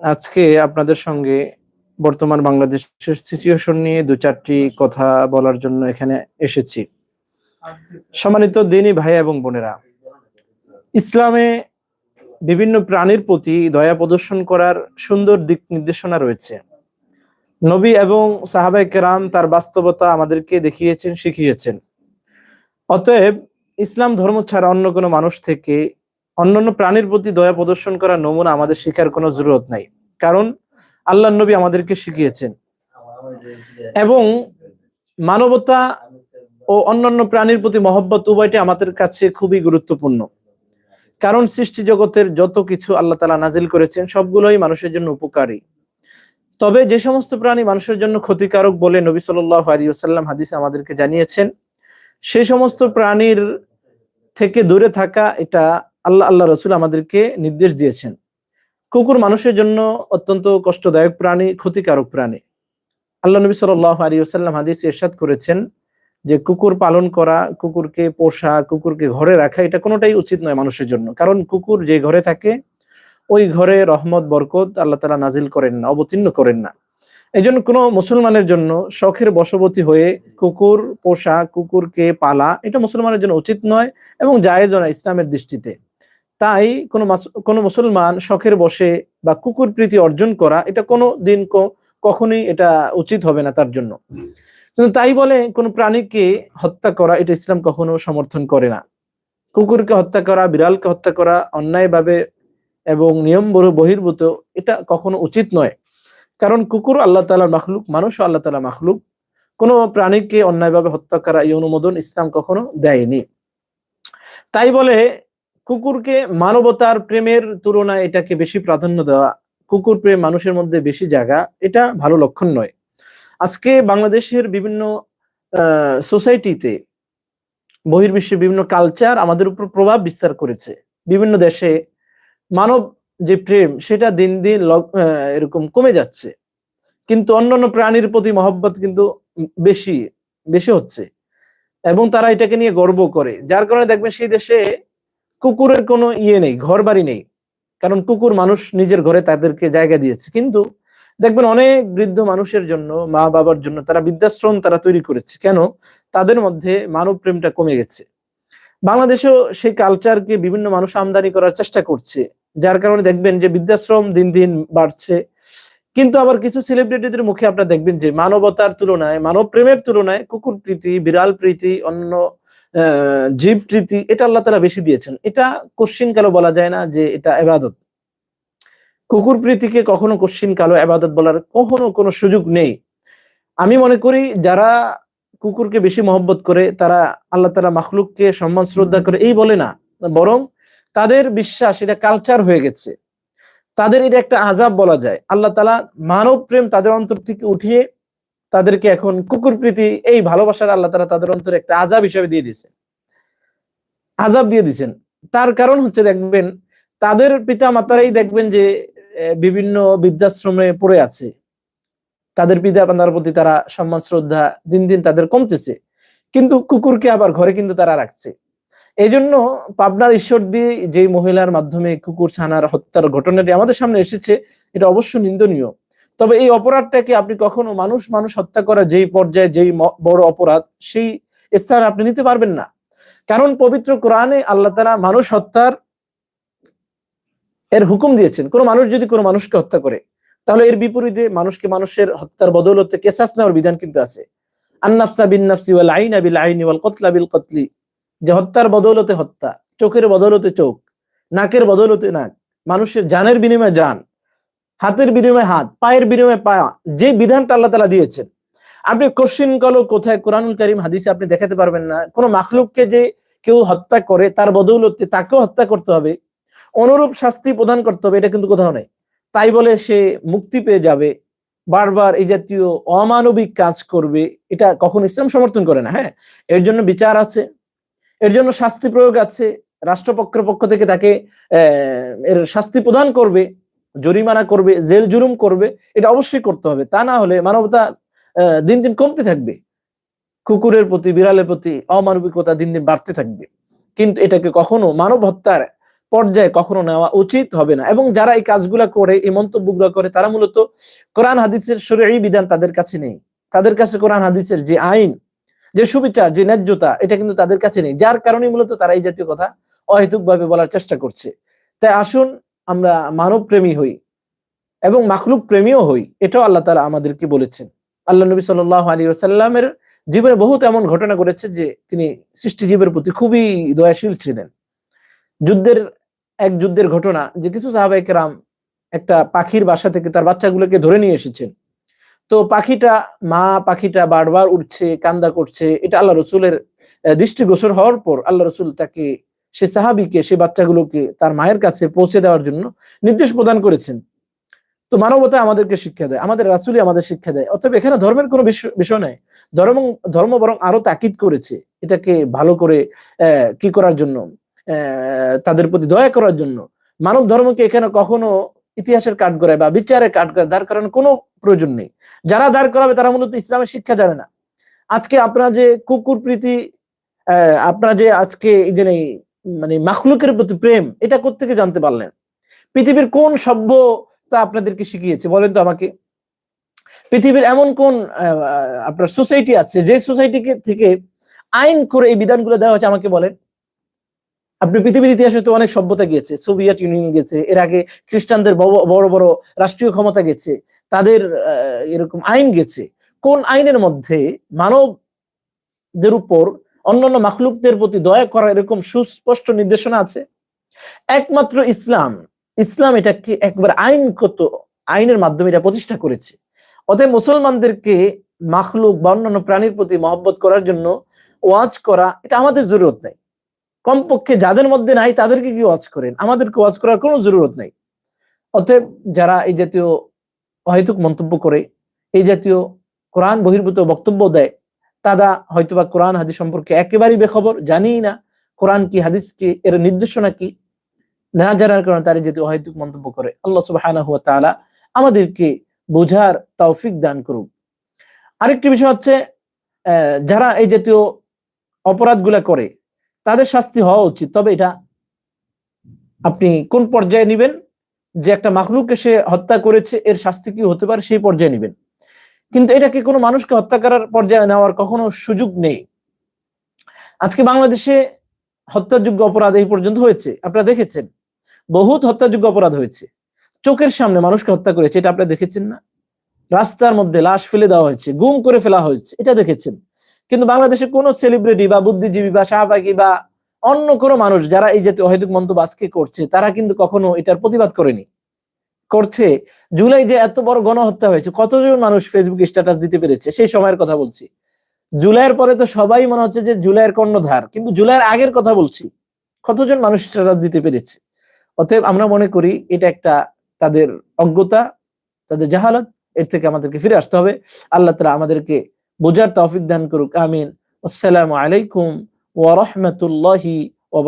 আজকে আপনাদের সঙ্গে বর্তমান বাংলাদেশের সিচুয়েশন নিয়ে দু চারটি কথা বলার জন্য এখানে এসেছি। সম্মানিত দিনী ভাই এবং বোনেরা, ইসলামে বিভিন্ন প্রাণীর প্রতি দয়া প্রদর্শন করার সুন্দর দিক নির্দেশনা রয়েছে। নবী এবং সাহাবাই কেরাম তার বাস্তবতা আমাদেরকে দেখিয়েছেন, শিখিয়েছেন। অতএব ইসলাম ধর্ম ছাড়া অন্য কোনো মানুষ থেকে অন্যান্য প্রাণীর প্রতি দয়া প্রদর্শন করার নমুনা আমাদের শেখার কোনো জরুরত নাই। কারণ আল্লাহ নবী আমাদেরকে শিখিয়েছেন। এবং মানবতা ও অন্যান্য প্রাণীর প্রতি মহব্বত উভয়টি আমাদের কাছে খুবই গুরুত্বপূর্ণ। কারণ সৃষ্টি জগতের যত কিছু আল্লাহ তালা নাজিল করেছেন, সবগুলোই মানুষের জন্য উপকারী। তবে যে সমস্ত প্রাণী মানুষের জন্য ক্ষতিকারক বলে নবী আলিয়াল্লাম হাদিসে আমাদেরকে জানিয়েছেন সেই সমস্ত প্রাণীর থেকে দূরে থাকা এটা আল্লাহ আল্লাহ রসুল আমাদেরকে নির্দেশ দিয়েছেন। কুকুর মানুষের জন্য অত্যন্ত কষ্টদায়ক প্রাণী, ক্ষতিকারক প্রাণী। আল্লাহ নবী সাল্লাহ আলী আসাল্লাম হাদিস এরশাদ করেছেন যে কুকুর পালন করা, কুকুরকে পোষা, কুকুরকে ঘরে রাখা, এটা কোনোটাই উচিত নয় মানুষের জন্য। কারণ কুকুর যে ঘরে থাকে, ওই ঘরে রহমত, বরকত আল্লাহ তালা নাজিল করেন না, অবতীর্ণ করেন না। এই জন্য কোনো মুসলমানের জন্য শখের বশবতী হয়ে কুকুর পোষা, কুকুরকে পালা, এটা মুসলমানের জন্য উচিত নয় এবং জায়েজ নয় ইসলামের দৃষ্টিতে। তাই কোনো কোনো মুসলমান শখের বসে বা কুকুর প্রীতি অর্জন করা, এটা কোনো দিন কখনোই এটা উচিত হবে না তার জন্য। কিন্তু তাই বলে কোন প্রাণীকে হত্যা করা, এটা ইসলাম কখনো সমর্থন করে না। কুকুরকে হত্যা করা, বিড়ালকে হত্যা করা, অন্যায়ভাবে এবং নিয়ম বহির্ভূত, এটা কখনো উচিত নয়। কারণ কুকুর আল্লাহ তালার মাখলুক মানুষ আল্লাহ তালা মাখলুক। কোনো প্রাণীকে অন্যায়ভাবে হত্যা করা এই অনুমোদন ইসলাম কখনো দেয়নি। তাই বলে কুকুরকে মানবতার প্রেমের তুলনায় এটাকে বেশি প্রাধান্য দেওয়া, কুকুর প্রেম মানুষের মধ্যে বেশি জায়গা এটা ভালো লক্ষণ নয়। আজকে বাংলাদেশের বিভিন্ন সোসাইটিতে বহির্বিশ্বের বিভিন্ন কালচার আমাদের উপর প্রভাব বিস্তার করেছে। বিভিন্ন দেশে মানব যে প্রেম, সেটা দিন দিন এরকম কমে যাচ্ছে। কিন্তু অন্যান্য প্রাণীর প্রতি মহব্বত কিন্তু বেশি বেশি হচ্ছে। এবং তারা এটাকে নিয়ে গর্ব করে। যার কারণে দেখবেন সেই দেশে কুকুরের কোনো ইয়ে নেই ঘর বাড়ি নেই। কারণ কুকুর মানুষ নিজের ঘরে তাদেরকে জায়গা দিয়েছে। কিন্তু দেখবেন অনেক বৃদ্ধ মানুষের জন্য, মা বাবার জন্য তারা বৃদ্ধাশ্রম তারা তৈরি করেছে। কেন? তাদের মধ্যে মানব প্রেমটা কমে গেছে। বাংলাদেশেও সেই কালচারকে বিভিন্ন মানুষ আমদানি করার চেষ্টা করছে। যার কারণে দেখবেন যে বৃদ্ধাশ্রম দিন দিন বাড়ছে। কিন্তু আবার কিছু সেলিব্রিটিদের মুখে আপনারা দেখবেন যে মানবতার তুলনায়, মানব প্রেমের তুলনায় কুকুর প্রীতি, বিড়াল প্রীতি অন্য জীব প্রীতি, এটা আল্লাহ তালা বেশি দিয়েছেন। এটা কোশ্চিন কালো বলা যায় না যে এটা এবাদত কুকুর প্রীতিকে কখনো কোশ্চিন কালো আবাদত বলার কখনো কোনো সুযোগ নেই। আমি মনে করি যারা কুকুরকে বেশি মহব্বত করে, তারা আল্লাহ তালা মাখলুককে সম্মান, শ্রদ্ধা করে এই বলে না। বরং তাদের বিশ্বাস, এটা কালচার হয়ে গেছে। তাদের এটা একটা আজাব বলা যায়। আল্লাহ তালা মানব প্রেম তাদের অন্তর থেকে উঠিয়ে তাদেরকে এখন কুকুর প্রীতি, এই ভালোবাসার আল্লাহ তারা তাদের অন্তরে একটা আজাব হিসেবে দিয়ে দিয়েছে আজাব দিয়ে দিচ্ছেন তার কারণ হচ্ছে দেখবেন, তাদের পিতা মাতারাই দেখবেন যে বিভিন্ন বৃদ্ধাশ্রমে পড়ে আছে। তাদের পিতা মাতার প্রতি তারা সম্মান, শ্রদ্ধা দিন দিন তাদের কমতেছে। কিন্তু কুকুরকে আবার ঘরে কিন্তু তারা রাখছে। এই জন্য পাবনার ঈশ্বর দিয়ে যে মহিলার মাধ্যমে কুকুর ছানার হত্যার ঘটনাটি আমাদের সামনে এসেছে, এটা অবশ্য নিন্দনীয়। তবে এই অপরাধটাকে আপনি কখনো মানুষ মানুষ হত্যা করা যেই পর্যায়ে যেই বড় অপরাধ, সেই স্থান আপনি নিতে পারবেন না। কারণ পবিত্র কোরআনে আল্লাহ তারা মানুষ হত্যার এর হুকুম দিয়েছেন। কোনো মানুষ যদি কোনো মানুষকে হত্যা করে, তাহলে এর বিপরীতে মানুষকে মানুষের হত্যার বদৌলতে কেসাস নেওয়ার বিধান কিন্তু আছে। আন্নাফসা যে হত্যার বদৌলতে হত্যা, চোখের বদৌলতে চোখ, নাকের বদৌলতে নাক, মানুষের জানের বিনিময়ে জান হাতের বিনিময়ে হাত, পায়ের বিনিময়ে পা, যে বিধানটা আল্লাহ তালা দিয়েছেন। আপনি কোশ্চিন কলো কোথায় কোরআনুল করিম হাদিসে আপনি দেখাতে পারবেন না। কোন মাখলুককে যে কেউ হত্যা করে, তার বদৌলতে তাকেও হত্যা করতে হবে। অনুরূপ শাস্তি প্রদান করতে হবে, এটা কিন্তু কোথাও নেই। তাই বলে সে মুক্তি পেয়ে যাবে। বারবার এই জাতীয় অমানবিক কাজ করবে, এটা কখন ইসলাম সমর্থন করে না হ্যাঁ? এর জন্য বিচার আছে, এর জন্য শাস্তি প্রয়োগ আছে। রাষ্ট্রপক্ষের পক্ষ থেকে তাকে এর শাস্তি প্রদান করবে। জরিমানা করবে, জেল জুলুম করবে, এটা অবশ্যই করতে হবে। তা না হলে মানবতা দিন দিন কমতে থাকবে। কুকুরের প্রতি, বিড়ালের প্রতি অমানবিকতা দিন দিন বাড়তে থাকবে। কিন্তু এটাকে কখনো মানব হত্যার পর্যায়ে কখনো নেওয়া উচিত হবে না। এবং যারা এই কাজগুলা করে, এই মন্তব্যগুলো করে, তারা মূলত কোরআন, হাদিসের শরীরী বিধান তাদের কাছে নেই। তাদের কাছে কোরআন, হাদিসের যে আইন, যে সুবিচার, যে ন্যায্যতা, এটা কিন্তু তাদের কাছে নেই। যার কারণে মূলত তারা এই জাতীয় কথা অহেতুক ভাবে বলার চেষ্টা করছে। তাই আসুন আমরা মানব প্রেমী হই এবং মাখলুক প্রেমীও হই, এটাও আল্লাহ তালা আমাদেরকে বলেছেন। আল্লাহ নবী সাল আলী সাল্লামের জীবনে বহুত এমন ঘটনা ঘটেছে যে তিনি সৃষ্টিজীবের প্রতি খুবই দয়াশীল ছিলেন। যুদ্ধের এক যুদ্ধের ঘটনা যে কিছু সাহাবাই কেরাম একটা পাখির বাসা থেকে তার বাচ্চাগুলোকে ধরে নিয়ে এসেছেন। তো পাখিটা মা, পাখিটা বারবার উঠছে, কান্দা করছে, এটা আল্লাহ রসুলের দৃষ্টিগোচর হওয়ার পর আল্লাহ রসুল তাকে সে সাহাবিকে, সে বাচ্চাগুলোকে তার মায়ের কাছে পৌঁছে দেওয়ার জন্য নির্দেশ প্রদান করেছেন। তো মানবতা আমাদেরকে শিক্ষা দেয়, আমাদের রাসুলই আমাদের শিক্ষা দেয়। অতএব এখানে ধর্মের কোনো বিষয় নয় ধর্ম ধর্ম বরং আরও তাকিদ করেছে এটাকে ভালো করে কি করার জন্য? তাদের প্রতি দয়া করার জন্য। মানব ধর্মকে এখানে কখনো ইতিহাসের কাঠ গড়ায় বা বিচারের কাঠ গড়ায় দাঁড় করানোর কোনো প্রয়োজন নেই। যারা দাঁড় করাবে তারা মূলত ইসলামের শিক্ষা জানে না। আজকে আপনারা যে কুকুর প্রীতি আপনারা যে আজকে এই যে মানে মাখলুকের প্রতি প্রেম, এটা কোথেকে জানতে পারলেন? পৃথিবীর কোন সভ্য তা আপনাদেরকে শিখিয়েছে? বলেন তো আমাকে। পৃথিবীর এমন কোন আপনার সোসাইটি আছে, যে সোসাইটি থেকে আইন করে এই বিধানগুলো দেওয়া হচ্ছে আমাকে বলেন। আপনি পৃথিবীর ইতিহাসে তো অনেক সভ্যতা গিয়েছে। সোভিয়েত ইউনিয়ন গেছে, এর আগে খ্রিস্টানদের বড় বড় রাষ্ট্রীয় ক্ষমতা গেছে, তাদের এরকম আইন গেছে। কোন আইনের মধ্যে মানবদের উপর অন্যান্য মাখলুকদের প্রতি দয়া করা এরকম সুস্পষ্ট নির্দেশনা আছে? একমাত্র ইসলাম ইসলাম এটাকে একবার আইনগত, আইনের মাধ্যমে এটা প্রতিষ্ঠা করেছে। অতএব মুসলমানদেরকে মাখলুক বা অন্যান্য প্রাণীর প্রতি মহব্বত করার জন্য ওয়াজ করা, এটা আমাদের জরুরত নাই। কমপক্ষে যাদের মধ্যে নাই তাদেরকে কি ওয়াজ করেন? আমাদেরকে ওয়াজ করার কোনো জরুরত নাই। অতএব যারা এই জাতীয় অহেতুক মন্তব্য করে, এই জাতীয় কোরআন বহির্ভূত বক্তব্য দেয় তারা হয়তোবা কোরআন, হাদিস সম্পর্কে একেবারেই বেখবর জানি না কোরআন কি, হাদিস কি, এর নির্দেশনা কি, না জানার কারণে তারা যেহেতু অহেতুক মন্তব্য করে। আল্লাহ সুবাহ আমাদেরকে বোঝার তৌফিক দান করুক। আরেকটি বিষয় হচ্ছে যারা এই জাতীয় অপরাধগুলা করে, তাদের শাস্তি হওয়া উচিত। তবে এটা আপনি কোন পর্যায়ে নিবেন? যে একটা মাখলুককে সে হত্যা করেছে, এর শাস্তি কি হতে পারে, সেই পর্যায়ে নিবেন। কিন্তু এটাকে কোনো মানুষকে হত্যা করার পর্যায়ে নেওয়ার কখনো সুযোগ নেই। আজকে বাংলাদেশে হত্যাযোগ্য অপরাধ এই পর্যন্ত হয়েছে। আপনারা দেখেছেন? বহুত হত্যাযোগ্য অপরাধ হয়েছে। চোখের সামনে মানুষকে হত্যা করেছে, এটা আপনারা দেখেছেন না? রাস্তার মধ্যে লাশ ফেলে দেওয়া হয়েছে, গুম করে ফেলা হয়েছে, এটা দেখেছেন? কিন্তু বাংলাদেশে কোন সেলিব্রিটি বা বুদ্ধিজীবী বা শাহবাগী বা অন্য কোনো মানুষ যারা এই জাতীয় অহেতুক মন্তব্য আজকে করছে, তারা কিন্তু কখনো এটার প্রতিবাদ করেনি। করছে। জুলাই যে এত বড় গণহত্যা হয়েছে, কতজন মানুষ ফেসবুক স্ট্যাটাস দিতে পেরেছে, সেই সময়ের কথা বলছি। জুলাইয়ের পরে তো সবাই মনে হচ্ছে যে জুলাইয়ের কর্ণধার, কিন্তু জুলাইয়ের আগের কথা বলছি। কতজন মানুষ স্ট্যাটাস দিতে পেরেছে? অতএব আমরা মনে করি এটা একটা তাদের অজ্ঞতা, তাদের জাহালত, এর থেকে আমাদেরকে ফিরে আসতে হবে। আল্লাহ তালা আমাদেরকে বোঝার তৌফিক দান করুক, আমিন। আসসালামু আলাইকুম ওয়া রাহমাতুল্লাহি ওয়া